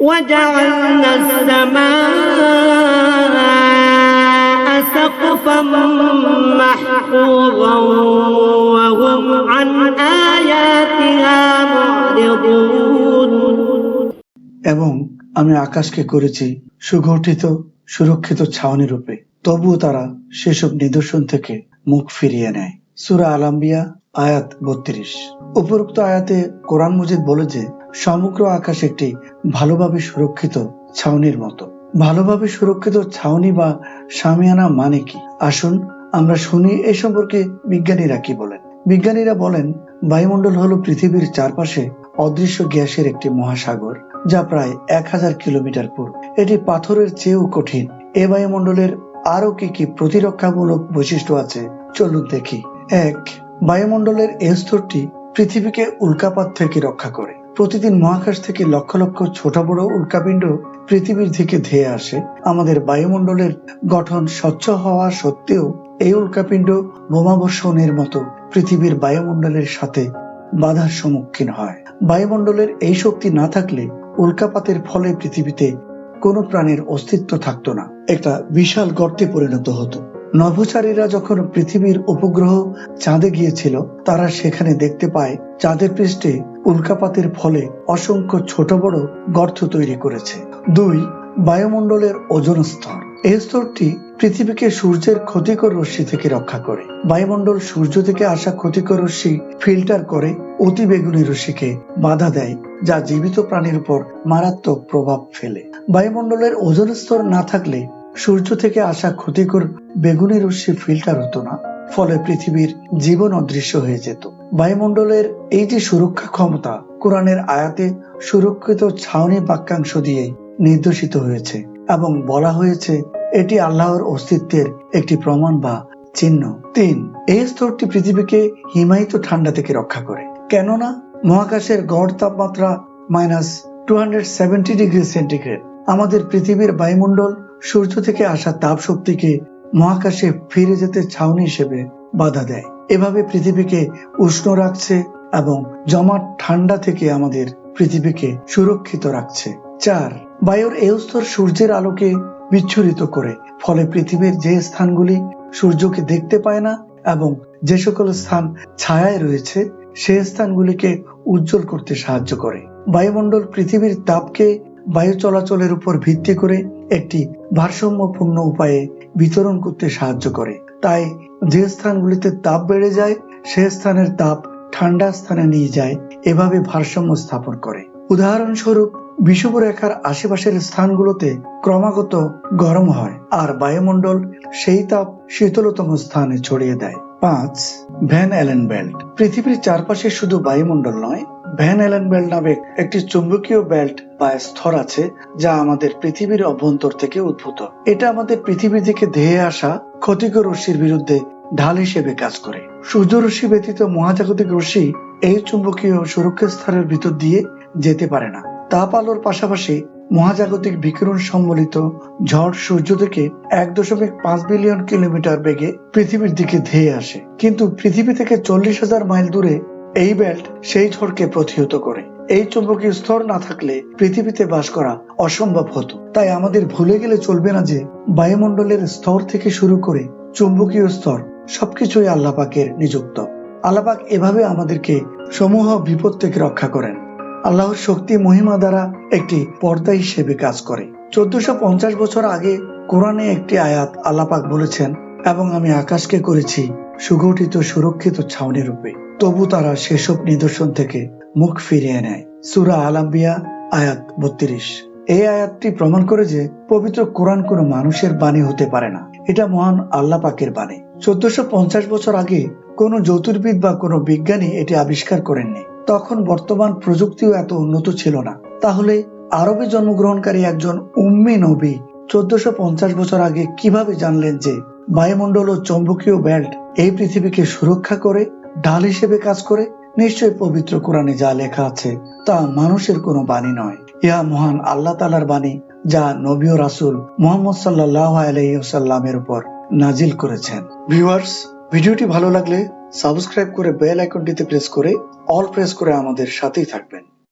وجعلنا السماء سقفا محفوظا وهم عن آياتها معرضون এবং আমি আকাশকে করেছি সুগঠিত সুরক্ষিত ছাউনি রূপে তবুও তারা সেসব নিদর্শন থেকে মুখ ফিরিয়ে নেয় সুরা আলাম্বিয়া আয়াত বত্রিশ উপরোক্ত আয়াতে কোরআন মজিদ বলে যে সমগ্র আকাশ একটি ভালোভাবে সুরক্ষিত ছাউনির মতো। ভালোভাবে সুরক্ষিত ছাউনি বা সামিয়ানা মানে কি? আসুন আমরা শুনি এ সম্পর্কে বিজ্ঞানীরা কি বলেন। বিজ্ঞানীরা বলেন, বায়ুমণ্ডল হলো পৃথিবীর চারপাশে অদৃশ্য গ্যাসের একটি মহাসাগর, যা প্রায় এক হাজার কিলোমিটার পুরো এটি পাথরের চেয়েও কঠিন। এ বায়ুমণ্ডলের আরও কি কি প্রতিরক্ষামূলক বৈশিষ্ট্য আছে, চলুন দেখি। এক, বায়ুমণ্ডলের এই স্তরটি পৃথিবীকে উল্কাপাত থেকে রক্ষা করে। প্রতিদিন মহাকাশ থেকে লক্ষ লক্ষ ছোট বড় উল্কাপিণ্ড পৃথিবীর দিকে ধেয়ে আসে। আমাদের বায়ুমণ্ডলের গঠন স্বচ্ছ হওয়া সত্ত্বেও এই উল্কাপিণ্ড বোমাবর্ষণের মতো পৃথিবীর বায়ুমণ্ডলের সাথে বাধার সম্মুখীন হয়। বায়ুমণ্ডলের এই শক্তি না থাকলে উল্কাপাতের ফলে পৃথিবীতে কোনো প্রাণীর অস্তিত্ব থাকতো না। একটা বিশাল গর্তে পরিণত হতো। নভোচারীরা যখন পৃথিবীর উপগ্রহ চাঁদে গিয়েছিল, তারা সেখানে দেখতে পায়, চাঁদের পৃষ্ঠে উল্কাপাতের ফলে অসংখ্য ছোট বড় গর্ত তৈরি করেছে। দুই, বায়ুমণ্ডলের ওজন স্তর। এই স্তরটি পৃথিবীকে সূর্যের ক্ষতিকর রশ্মি থেকে রক্ষা করে। বায়ুমণ্ডল সূর্য থেকে আসা ক্ষতিকর রশ্মি ফিল্টার করে অতি বেগুনি রশ্মিকে বাধা দেয়, যা জীবিত প্রাণীর উপর মারাত্মক প্রভাব ফেলে। বায়ুমণ্ডলের ওজন স্তর না থাকলে সূর্য থেকে আসা ক্ষতিকর বেগুনি রশ্মি ফিল্টার হতো না, ফলে পৃথিবীর জীবন অদৃশ্য হয়ে যেত। বায়ুমণ্ডলের এই যে সুরক্ষা ক্ষমতা, কোরআনের আয়াতে সুরক্ষিত ছাউনি বাক্যাংশ দিয়ে নির্দেশিত হয়েছে এবং বলা হয়েছে, এটি আল্লাহর অস্তিত্বের একটি প্রমাণ বা চিহ্ন। তিন, এই স্তরটি পৃথিবীকে হিমায়িত ঠান্ডা থেকে রক্ষা করে। কেননা, মহাকাশের গড় তাপমাত্রা মাইনাস টু ডিগ্রি সেন্টিগ্রেড। আমাদের পৃথিবীর বায়ুমণ্ডল সূর্য থেকে আসা তাপ শক্তিকে মহাকাশে ফিরে যেতে ছাউনি হিসেবে বাধা দেয়। এভাবে পৃথিবীকে উষ্ণ রাখছে এবং জমাট ঠান্ডা থেকে আমাদের পৃথিবীকে সুরক্ষিত রাখছে। চার, বায়ুর এই স্তর সূর্যের আলোকে বিচ্ছুরিত করে, ফলে পৃথিবীর যে স্থানগুলি সূর্যকে দেখতে পায় না এবং যে সকল স্থান ছায়ায় রয়েছে সেই স্থানগুলিকে উজ্জ্বল করতে সাহায্য করে। বায়ুমণ্ডল পৃথিবীর তাপকে বায়ু চলাচলের উপর ভিত্তি করে একটি ভারসাম্যপূর্ণ উপায়ে বিতরণ করতে সাহায্য করে। তাই যে স্থানগুলিতে তাপ বেড়ে যায়, সে স্থানের তাপ ঠান্ডা স্থানে নিয়ে যায়, এভাবে ভারসাম্য স্থাপন করে। উদাহরণস্বরূপ, বিষুবরেখার আশেপাশের স্থানগুলোতে ক্রমাগত গরম হয় আর বায়ুমণ্ডল সেই তাপ শীতলতম স্থানে ছড়িয়ে দেয়। পাঁচ, ভ্যান অ্যালেন বেল্ট পৃথিবীর চারপাশে শুধু বায়ুমণ্ডল নয় ভ্যান অ্যালেন বেল্ট নামে একটি চুম্বকীয় বেল্ট বা স্তর আছে যা আমাদের পৃথিবীর অভ্যন্তর থেকে উদ্ভূত। এটা আমাদের পৃথিবী থেকে ধেয়ে আসা ক্ষতিকর রশ্মির বিরুদ্ধে ঢাল হিসেবে কাজ করে। সূর্য রশ্মি ব্যতীত মহাজাগতিক রশ্মি এই চুম্বকীয় সুরক্ষা স্তরের ভিতর দিয়ে যেতে পারে না। তাপ আলোর পাশাপাশি মহাজাগতিক বিকিরণ সম্বলিত ঝড় সূর্য থেকে এক দশমিক পাঁচ বিলিয়ন কিলোমিটার বেগে পৃথিবীর দিকে ধেয়ে আসে। কিন্তু পৃথিবী থেকে চল্লিশ হাজার মাইল দূরে এই বেল্ট সেই ঝড়কে প্রতিহত করে। এই চুম্বকীয় স্তর না থাকলে পৃথিবীতে বাস করা অসম্ভব হতো। তাই আমাদের ভুলে গেলে চলবে না যে বায়ুমণ্ডলের স্তর থেকে শুরু করে চুম্বকীয় স্তর সবকিছুই আল্লাপাকের নিযুক্ত। আল্লাপাক এভাবে আমাদেরকে সমূহ বিপদ থেকে রক্ষা করেন। আল্লাহর শক্তি মহিমা দ্বারা একটি পর্দা হিসেবে কাজ করে। চোদ্দশো পঞ্চাশ বছর আগে কোরআনে একটি আয়াত আল্লাপাক বলেছেন, এবং আমি আকাশকে করেছি সুগঠিত সুরক্ষিত ছাউনি রূপে। তবু তারা সেসব নিদর্শন থেকে মুখ ফিরিয়ে নেয়। সুরা আলাম্বিয়া আয়াত বত্রিশ। এই আয়াতটি প্রমাণ করে যে পবিত্র কোরআন কোনো মানুষের বাণী হতে পারে না। এটা মহান আল্লাহ পাকের বাণী। চোদ্দশো পঞ্চাশ বছর আগে কোনো জ্যোতির্বিদ বা কোনো বিজ্ঞানী এটি আবিষ্কার করেননি। তখন বর্তমান প্রযুক্তিও এত উন্নত ছিল না। তাহলে আরবে জন্মগ্রহণকারী একজন উম্মি নবী চোদ্দশো পঞ্চাশ বছর আগে কীভাবে জানলেন যে বায়ুমণ্ডল ও চৌম্বকীয় বেল্ট এই পৃথিবীকে সুরক্ষা করে ঢাল হিসেবে কাজ করে নিশ্চয় পবিত্র কোরআনে যা লেখা আছে তা মানুষের কোনো বাণী নয়। ইহা মহান আল্লাহ তালার বাণী যা নবী রাসুল মোহাম্মদ সাল্লাহ আলহিসাল্লামের উপর নাজিল করেছেন। ভিউয়ার্স, ভিডিওটি ভালো লাগলে সাবস্ক্রাইব করে বেল আইকনটিতে প্রেস করে অল প্রেস করে আমাদের সাথেই থাকবেন।